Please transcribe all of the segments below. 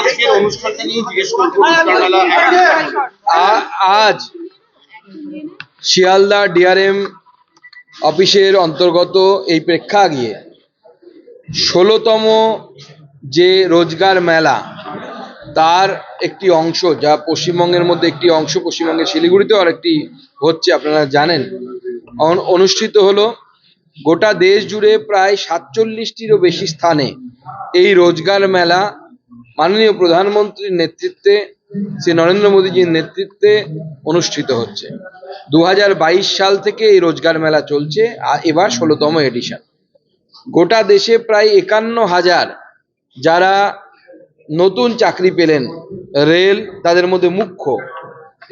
আজকের অনুষ্ঠানটা নিয়ে জিজ্ঞেস করব আজ শিয়ালদা ডিআরএম অফিসের অন্তর্গত এই প্রেক্ষাগৃহে ষোলোতম যে রোজগার মেলা তার একটি অংশ যা পশ্চিমবঙ্গের মধ্যে একটি অংশ পশ্চিমবঙ্গের শিলিগুড়িতেও আরেকটি হচ্ছে আপনারা জানেন অন- অনুষ্ঠিত হলো গোটা দেশ জুড়ে প্রায় সাতচল্লিশটিরও বেশি স্থানে এই রোজগার মেলা মাননীয় প্রধানমন্ত্রীর নেতৃত্বে শ্রী নরেন্দ্র মোদীজির নেতৃত্বে অনুষ্ঠিত হচ্ছে। দু হাজার বাইশ সাল থেকে এই রোজগার মেলা চলছে, আর এবার ষোলোতম এডিশন গোটা দেশে প্রায় একান্ন হাজার যারা নতুন চাকরি পেলেন, রেল তাদের মধ্যে মুখ্য।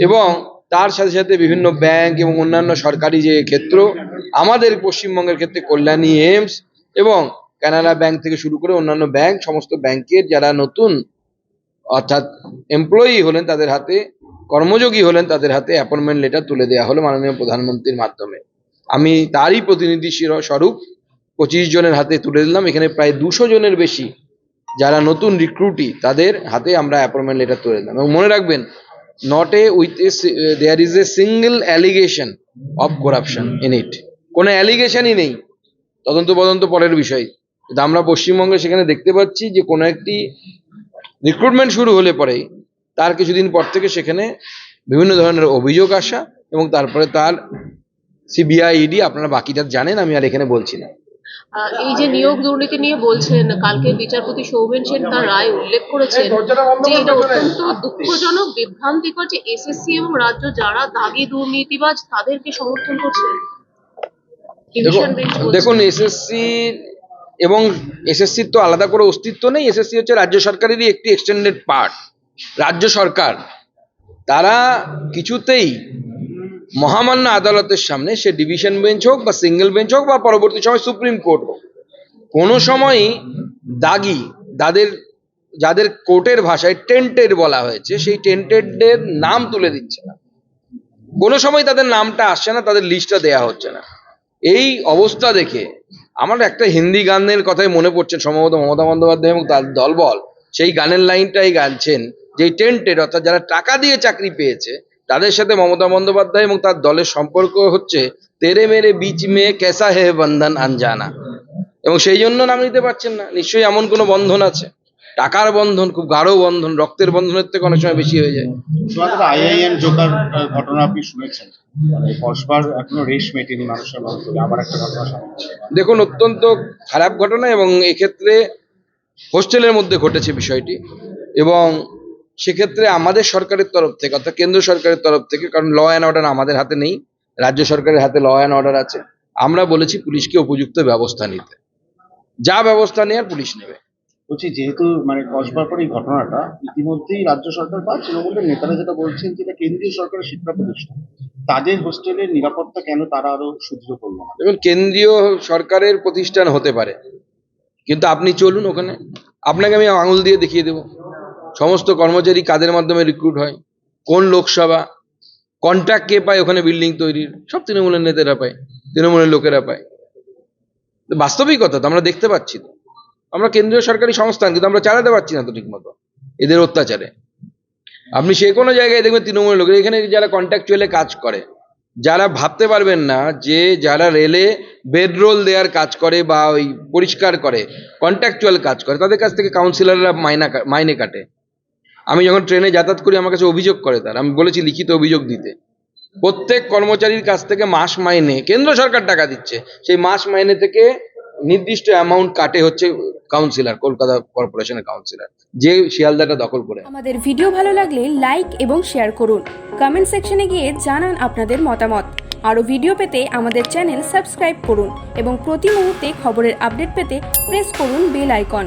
এবং তার সাথে সাথে বিভিন্ন ব্যাংক এবং অন্যান্য সরকারি যে ক্ষেত্র, আমাদের পশ্চিমবঙ্গের ক্ষেত্রে কল্যাণী এইমস এবং কানাড়া ব্যাংক থেকে শুরু করে অন্যান্য ব্যাংক সমস্ত ব্যাংকের যারা নতুন, অর্থাৎ এমপ্লয়ি হলেন তাদের হাতে, কর্মযোগী হলেন তাদের হাতে অ্যাপয়েন্টমেন্ট লেটার তুলে দেওয়া হলো মাননীয় প্রধানমন্ত্রীর মাধ্যমে। আমি তারই প্রতিনিধি স্বরূপ পঁচিশ জনের হাতে তুলে দিলাম। এখানে প্রায় দুশো জনের বেশি যারা নতুন রিক্রুটি তাদের হাতে আমরা অ্যাপয়েন্টমেন্ট লেটার তুলে দিলাম। এবং মনে রাখবেন not a with a there is a single allegation of corruption in it কোনো অ্যালিগেশনই নেই। তদন্ত তদন্ত পরের বিষয়। আমরা পশ্চিমবঙ্গে সেখানে দেখতে পাচ্ছি যে কোনো একটি রিক্রুটমেন্ট শুরু হলে পরে তার কিছুদিন পর থেকে সেখানে বিভিন্ন ধরনের অভিযোগ আসা এবং তারপরে তার সিবিআই ইডি আপনারা বাকিটা জানেন আমি আর এখানে বলছি না। এই যে নিয়োগ দুর্নীতি নিয়ে বলছেন কালকে বিচারপতি সৌমেন সেন তার রায় উল্লেখ করেছেন যে এটা অত্যন্ত দুঃখজনক বিভ্রান্তিকর যে এসএসসি এবং রাজ্য যারা দাগি দুর্নীতিবাজ তাদেরকে সমর্থন করছে। দেখুন এসএসসি এবং এসএসসির তো আলাদা করে অস্তিত্ব নেই। এসএসসি হচ্ছে রাজ্য সরকারেরই একটি এক্সটেন্ডেড পার্ট রাজ্য সরকার, তারা কিছুতেই মহামান্য আদালতের সামনে সে ডিভিশন বেঞ্চ হোক বা সিঙ্গেল বেঞ্চ হোক বা পরবর্তী সময় সুপ্রিম কোর্ট হোক, কোনো সময়ই দাগি যাদের যাদের কোর্টের ভাষায় টেন্টেড বলা হয়েছে, সেই টেন্টেডদের নাম তুলে দিচ্ছে না। কোনো সময় তাদের নামটা আসছে না, তাদের লিস্টটা দেয়া হচ্ছে না। এই অবস্থা দেখে আমার একটা হিন্দি গানের কথাই মনে পড়ছে সম্ভবত মমতা বন্দ্যোপাধ্যায় এবং তার দলবল। সেই গানের লাইনটাই গাইছেন যে টেন্টেড অর্থাৎ যারা টাকা দিয়ে চাকরি পেয়েছে, তাদের সাথে মমতা বন্দ্যোপাধ্যায় এবং তার দলের সম্পর্ক হচ্ছে তেরে মেরে বিচ মে ক্যাসা হে বন্ধন আনজানা। এবং সেই জন্য নাম নিতে পারছেন না। নিশ্চয়ই এমন কোনো বন্ধন আছে। টাকার বন্ধন খুব গাঢ় বন্ধন রক্তের বন্ধনের থেকে অনেক সময় বেশি হয়ে যায়। শুধুমাত্র আইআইএম জোকার ঘটনা আপনি শুনেছেন। মানে। দেখুন অত্যন্ত খারাপ ঘটনা এবং এক্ষেত্রে হোস্টেলের মধ্যে ঘটেছে বিষয়টি এবং সেক্ষেত্রে আমাদের সরকারের তরফ থেকে অর্থাৎ কেন্দ্র সরকারের তরফ থেকে কারণ ল অ্যান্ড অর্ডার আমাদের হাতে নেই রাজ্য সরকারের হাতে ল অ্যান্ড অর্ডার আছে আমরা বলেছি পুলিশকে উপযুক্ত ব্যবস্থা নিতে। যা ব্যবস্থা নেওয়ার পুলিশ নেবে। বলছি, যেহেতু মানে কসবার পর এই ঘটনাটা, ইতিমধ্যেই রাজ্য সরকার বা তৃণমূলের নেতারা যেটা বলছেন যেটা কেন্দ্রীয় সরকারের শিক্ষা প্রতিষ্ঠান। তাদের হোস্টেলের নিরাপত্তা কেন তারা আরও সুদৃঢ় করল না? দেখুন, কেন্দ্রীয় সরকারের প্রতিষ্ঠান হতে পারে, কিন্তু আপনি চলুন ওখানে। আপনাকে আমি আঙুল দিয়ে দেখিয়ে দেব। সমস্ত কর্মচারী কাদের মাধ্যমে রিক্রুট হয়, কোন লোকসভা কন্ট্রাক্ট কে পায় ওখানে বিল্ডিং তৈরির, সব তৃণমূলের নেতারা পায়, তৃণমূলের লোকেরা পায়। বাস্তবিকতা তো আমরা দেখতে পাচ্ছি। তো আমরা কেন্দ্রীয় সরকারি সংস্থান, কিন্তু আমরা চালাতে পারছি না তো ঠিক মতো এদের অত্যাচারে। আপনি যে কোনো জায়গায় দেখবেন তৃণমূল লোকের, এখানে যারা কন্ট্রাকচুয়ালে কাজ করে, যারা ভাবতে পারবেন না যে যারা রেলে বেডরোল দেওয়ার কাজ করে বা ওই পরিষ্কার করে কন্ট্রাকচুয়াল কাজ করে, তাদের কাছ থেকে কাউন্সিলররা মাইনা মাইনে কাটে। আমি যখন ট্রেনে যাতায়াত করি, আমার কাছে অভিযোগ করে তার, আমি বলেছি লিখিত অভিযোগ দিতে। প্রত্যেক কর্মচারীর কাছ থেকে মাস মাইনে, কেন্দ্র সরকার টাকা দিচ্ছে, সেই মাস মাইনে থেকে নির্দিষ্ট অ্যামাউন্ট কাটে হচ্ছে কাউন্সিলর কলকাতা কর্পোরেশনের কাউন্সিলর যে শিয়ালদাটা দখল করে। আমাদের ভিডিও ভালো লাগলে লাইক এবং শেয়ার করুন। কমেন্ট সেকশনে গিয়ে জানান আপনাদের মতামত। আরও ভিডিও পেতে আমাদের চ্যানেল সাবস্ক্রাইব করুন এবং প্রতি মুহূর্তে খবরের আপডেট পেতে প্রেস করুন বেল আইকন